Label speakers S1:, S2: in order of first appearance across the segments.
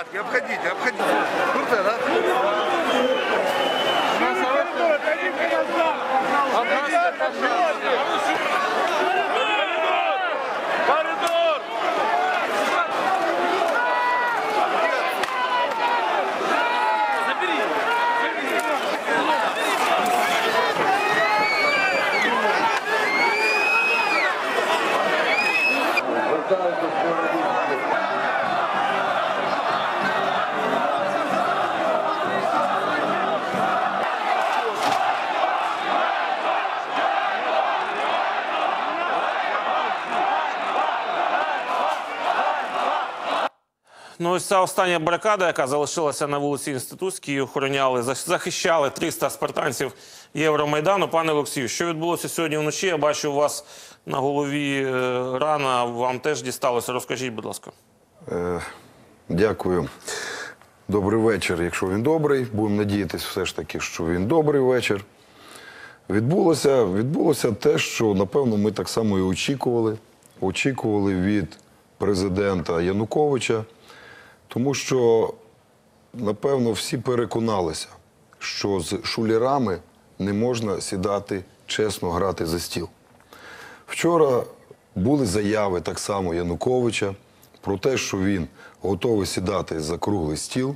S1: посадки, обходите, обходите. Турция, да?
S2: Ну, ось ця остання барикада, яка залишилася на вулиці Інститутській, охороняли, захищали 300 спартанців Євромайдану. Пане Олексію, що відбулося сьогодні вночі? Я бачу у вас на голові е, рана, вам теж дісталося. Розкажіть, будь ласка.
S3: Е, Дякую. Добрий вечір, якщо він добрий. Будемо надіятися все ж таки, що він добрий вечір. Відбулося, відбулося те, що, напевно, ми так само і очікували. Очікували від президента Януковича, тому що, напевно, всі переконалися, що з шулерами не можна сідати чесно грати за стіл. Вчора були заяви так само Януковича про те, що він готовий сідати за круглий стіл,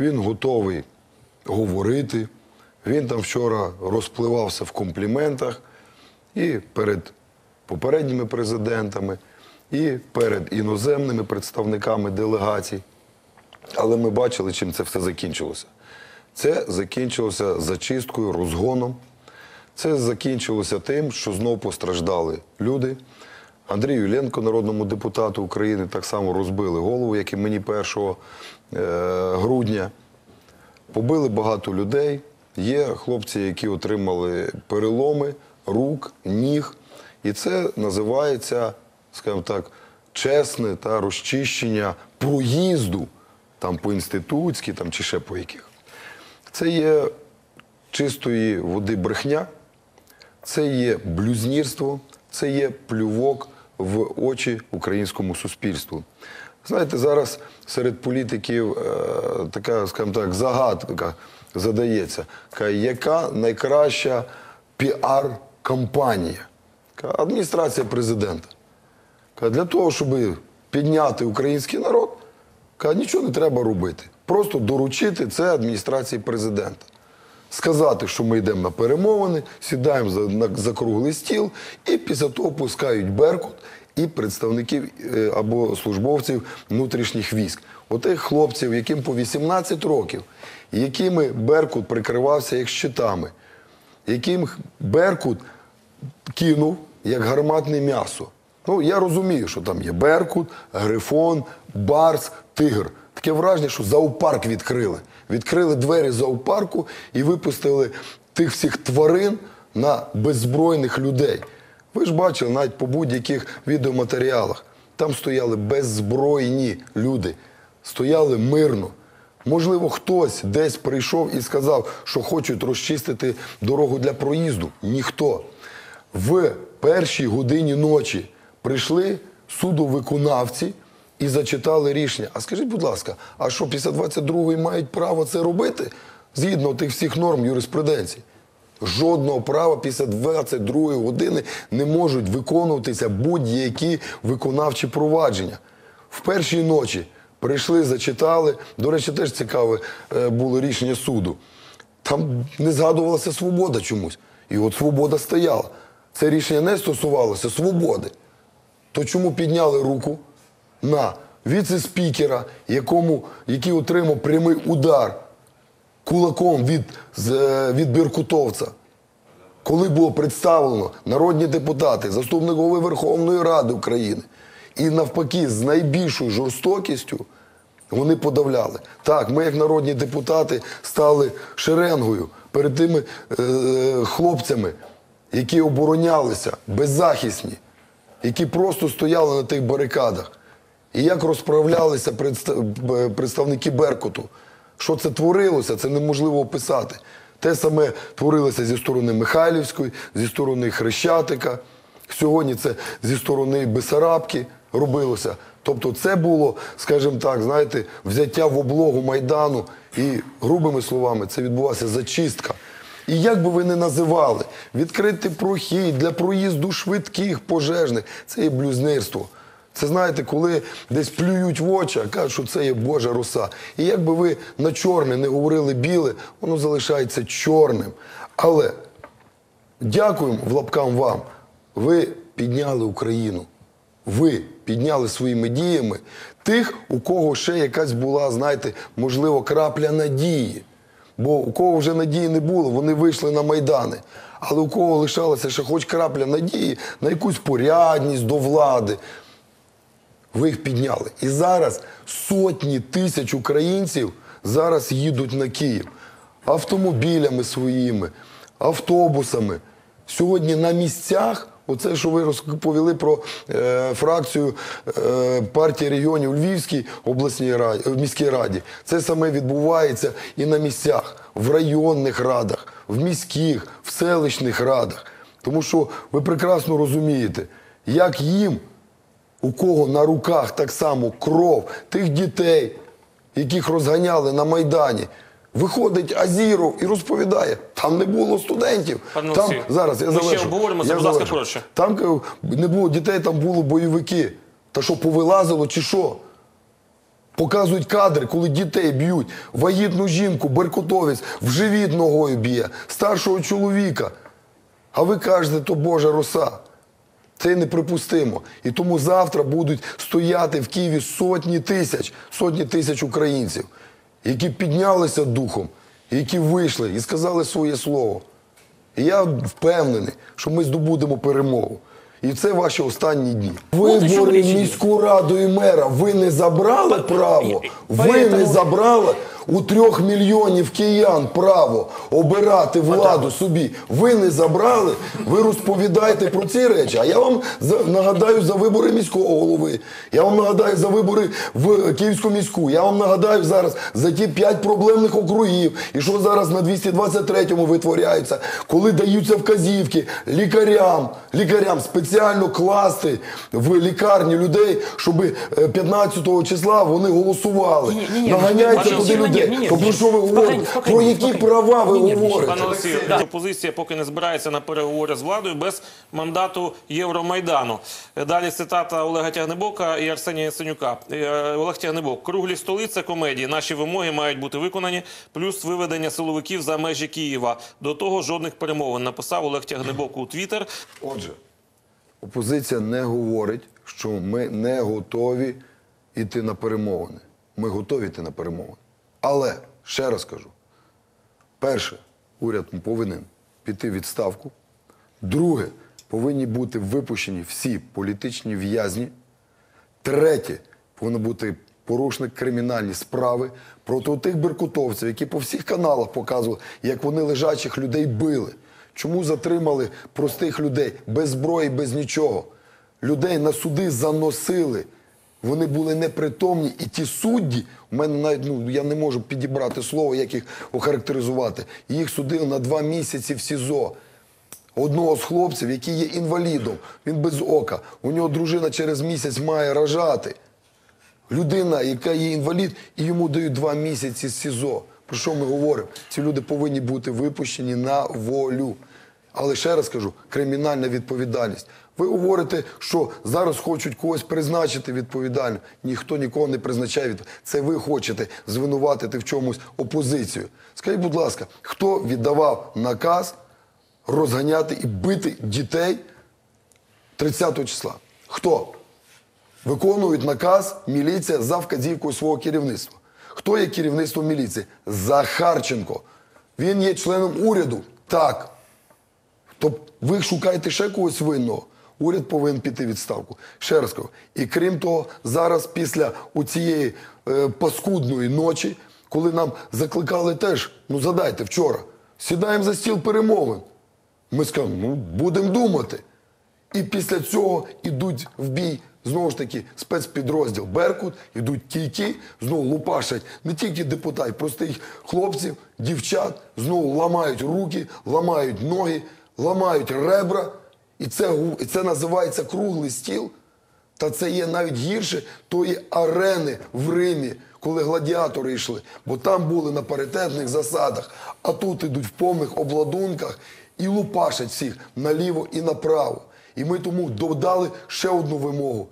S3: він готовий говорити. Він там вчора розпливався в компліментах і перед попередніми президентами, і перед іноземними представниками делегацій. Але ми бачили, чим це все закінчилося. Це закінчилося зачисткою, розгоном. Це закінчилося тим, що знов постраждали люди. Андрій Юленко, народному депутату України, так само розбили голову, як і мені 1 е, грудня. Побили багато людей. Є хлопці, які отримали переломи рук, ніг. І це називається, скажімо так, чесне та розчищення проїзду там по інститутській там, чи ще по яких. Це є чистої води брехня, це є блюзнірство, це є плювок в очі українському суспільству. Знаєте, зараз серед політиків е, така, скажімо так, загадка задається, яка найкраща піар-кампанія? Адміністрація президента. Для того, щоб підняти український народ, каже, нічого не треба робити. Просто доручити це адміністрації президента. Сказати, що ми йдемо на перемовини, сідаємо за, на, за круглий стіл, і після того пускають Беркут і представників е, або службовців внутрішніх військ. Отих хлопців, яким по 18 років, якими Беркут прикривався як щитами, яким Беркут кинув як гарматне м'ясо. Ну, я розумію, що там є Беркут, Грифон, Барс, Тигр. Таке враження, що зоопарк відкрили. Відкрили двері зоопарку і випустили тих всіх тварин на беззбройних людей. Ви ж бачили навіть по будь-яких відеоматеріалах. Там стояли беззбройні люди, стояли мирно. Можливо, хтось десь прийшов і сказав, що хочуть розчистити дорогу для проїзду. Ніхто. В першій годині ночі прийшли судовиконавці і зачитали рішення. А скажіть, будь ласка, а що після 22-ї мають право це робити згідно тих всіх норм юриспруденції? Жодного права після 22-ї години не можуть виконуватися будь-які виконавчі провадження. В першій ночі прийшли, зачитали. До речі, теж цікаве е, було рішення суду. Там не згадувалася свобода чомусь. І от свобода стояла. Це рішення не стосувалося свободи. То чому підняли руку на віце-спікера, якому, який отримав прямий удар кулаком від, е, від Біркутовця? Коли було представлено народні депутати, заступник голови Верховної Ради України, і навпаки, з найбільшою жорстокістю вони подавляли. Так, ми, як народні депутати, стали шеренгою перед тими е, хлопцями, які оборонялися, беззахисні, які просто стояли на тих барикадах. І як розправлялися представники Беркуту. Що це творилося, це неможливо описати. Те саме творилося зі сторони Михайлівської, зі сторони Хрещатика. Сьогодні це зі сторони Бесарабки. робилося. Тобто це було, скажімо так, знаєте, взяття в облогу Майдану і грубими словами це відбулася зачистка. І як би ви не називали, відкрити прохід для проїзду швидких пожежних це є блюзнирство. Це знаєте, коли десь плюють в очі, кажуть, що це є Божа роса. І як би ви на чорне не говорили біле, воно залишається чорним. Але дякуємо в лапкам вам. Ви підняли Україну. Ви підняли своїми діями тих, у кого ще якась була, знаєте, можливо, крапля надії. Бо у кого вже надії не було, вони вийшли на майдани. Але у кого лишалася ще хоч крапля надії на якусь порядність до влади, ви їх підняли. І зараз сотні тисяч українців зараз їдуть на Київ автомобілями своїми, автобусами. Сьогодні на місцях, оце, що ви розповіли про е, фракцію е, партії регіонів Львівській обласній раді, в міській раді, це саме відбувається і на місцях, в районних радах, в міських, в селищних радах. Тому що ви прекрасно розумієте, як їм у кого на руках так само кров тих дітей, яких розганяли на Майдані. Виходить Азіров і розповідає, там не було студентів. Там зараз я
S2: ми ще обговоримо це, будь ласка,
S3: завершу.
S2: коротше.
S3: Там не було дітей, там було бойовики. Та що повилазило, чи що? Показують кадри, коли дітей б'ють, вагітну жінку, беркутовець в живіт ногою б'є, старшого чоловіка. А ви кажете, то Божа роса. Це неприпустимо. І тому завтра будуть стояти в Києві сотні тисяч, сотні тисяч українців, які піднялися духом, які вийшли і сказали своє слово. І я впевнений, що ми здобудемо перемогу. І це ваші останні дні. Вибори міську раду і мера. Ви не забрали право. Ви не забрали у трьох мільйонів киян право обирати владу собі. Ви не забрали. Ви розповідаєте про ці речі. А я вам нагадаю за вибори міського голови. Я вам нагадаю за вибори в Київську міську. Я вам нагадаю зараз за ті п'ять проблемних округів. І що зараз на 223-му витворяється, коли даються вказівки лікарям, лікарям спеціально класти в лікарні людей, щоб 15 числа вони голосували. Наганяйте туди людей. То про що ви говорите? Про які права ви говорите?
S2: Пане Олексію, опозиція поки не збирається на переговори з владою без мандату Євромайдану. Далі цитата Олега Тягнебока і Арсенія Яценюка. Е, Олег Тягнебок. Круглі столи – це комедії. Наші вимоги мають бути виконані, плюс виведення силовиків за межі Києва. До того жодних перемовин. Написав Олег Тягнебок у Твіттер.
S3: Отже, опозиція не говорить, що ми не готові йти на перемовини. Ми готові йти на перемовини. Але, ще раз кажу, перше, уряд повинен піти в відставку. Друге, повинні бути випущені всі політичні в'язні. Третє, повинно бути порушник кримінальні справи проти тих беркутовців, які по всіх каналах показували, як вони лежачих людей били. Чому затримали простих людей без зброї, без нічого? Людей на суди заносили. Вони були непритомні, і ті судді, у мене навіть ну я не можу підібрати слово, як їх охарактеризувати. Їх судили на два місяці в СІЗО одного з хлопців, який є інвалідом, він без ока. У нього дружина через місяць має рожати. Людина, яка є інвалід, і йому дають два місяці з СІЗО. Про що ми говоримо? Ці люди повинні бути випущені на волю. Але ще раз кажу, кримінальна відповідальність. Ви говорите, що зараз хочуть когось призначити відповідально. Ніхто нікого не призначає від Це ви хочете звинуватити в чомусь опозицію. Скажіть, будь ласка, хто віддавав наказ розганяти і бити дітей 30 числа? Хто? Виконують наказ міліція за вказівкою свого керівництва. Хто є керівництвом міліції? Захарченко. Він є членом уряду. Так. Тобто ви шукаєте ще когось винного. Уряд повинен піти відставку. Ще раз кажу. І крім того, зараз після цієї е, паскудної ночі, коли нам закликали теж, ну задайте вчора, сідаємо за стіл перемовин. Ми скажемо, ну будемо думати. І після цього йдуть в бій знову ж таки спецпідрозділ Беркут, йдуть кійки, знову лупашать не тільки депутатів, простих хлопців, дівчат, знову ламають руки, ламають ноги, ламають ребра. І це, і це називається круглий стіл. Та це є навіть гірше тої арени в Римі, коли гладіатори йшли. Бо там були на паритетних засадах, а тут ідуть в повних обладунках і лупашать всіх наліво і направо. І ми тому додали ще одну вимогу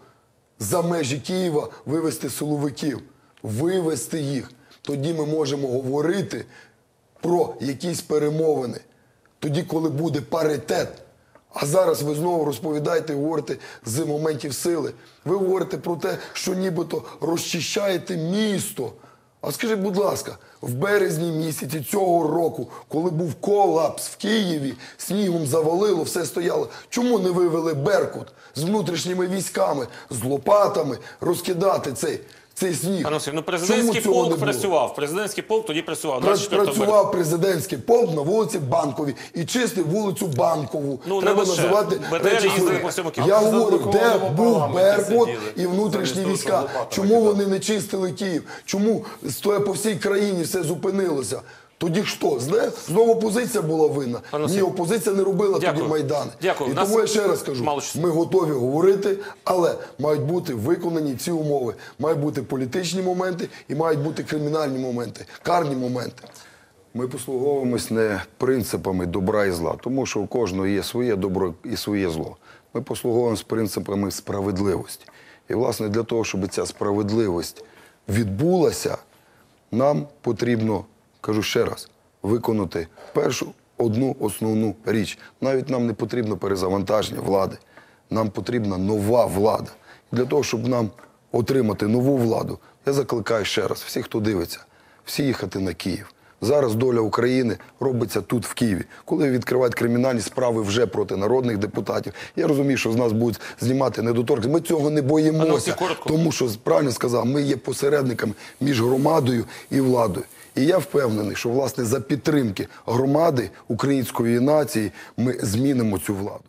S3: за межі Києва вивести силовиків, вивести їх. Тоді ми можемо говорити про якісь перемовини. Тоді, коли буде паритет. А зараз ви знову розповідаєте, говорите з моментів сили. Ви говорите про те, що нібито розчищаєте місто. А скажіть, будь ласка, в березні місяці цього року, коли був колапс в Києві, снігом завалило, все стояло. Чому не вивели Беркут з внутрішніми військами, з лопатами розкидати цей, цей сніг?
S2: Пане ну президентський
S3: Чому
S2: полк працював. Президентський полк тоді працював.
S3: Пра- Працював президентський полк на вулиці Банковій і чистив вулицю Банкову.
S2: Ну, не
S3: Треба
S2: лише.
S3: називати речі
S2: по всьому Києву.
S3: Я говорю, де був
S1: Бербот
S3: Беркут і внутрішні війська. Чому вони не чистили Київ? Чому стоя по всій країні все зупинилося? Тоді що? Зне? Знову опозиція була винна. Ні, опозиція не робила
S2: дякую.
S3: тоді Майдани.
S2: Дякую.
S3: І
S2: нас
S3: тому я ще раз кажу, ми готові говорити, але мають бути виконані ці умови. Мають бути політичні моменти і мають бути кримінальні моменти, карні моменти. Ми послуговуємось не принципами добра і зла, тому що у кожного є своє добро і своє зло. Ми послуговуємось принципами справедливості. І, власне, для того, щоб ця справедливість відбулася, нам потрібно, кажу ще раз, виконати першу одну основну річ. Навіть нам не потрібно перезавантаження влади. Нам потрібна нова влада. І для того, щоб нам отримати нову владу, я закликаю ще раз, всіх, хто дивиться, всі їхати на Київ. Зараз доля України робиться тут, в Києві. Коли відкривають кримінальні справи вже проти народних депутатів, я розумію, що з нас будуть знімати недоторкність. Ми цього не боїмося, тому що правильно сказав, ми є посередниками між громадою і владою. І я впевнений, що власне за підтримки громади української нації ми змінимо цю владу.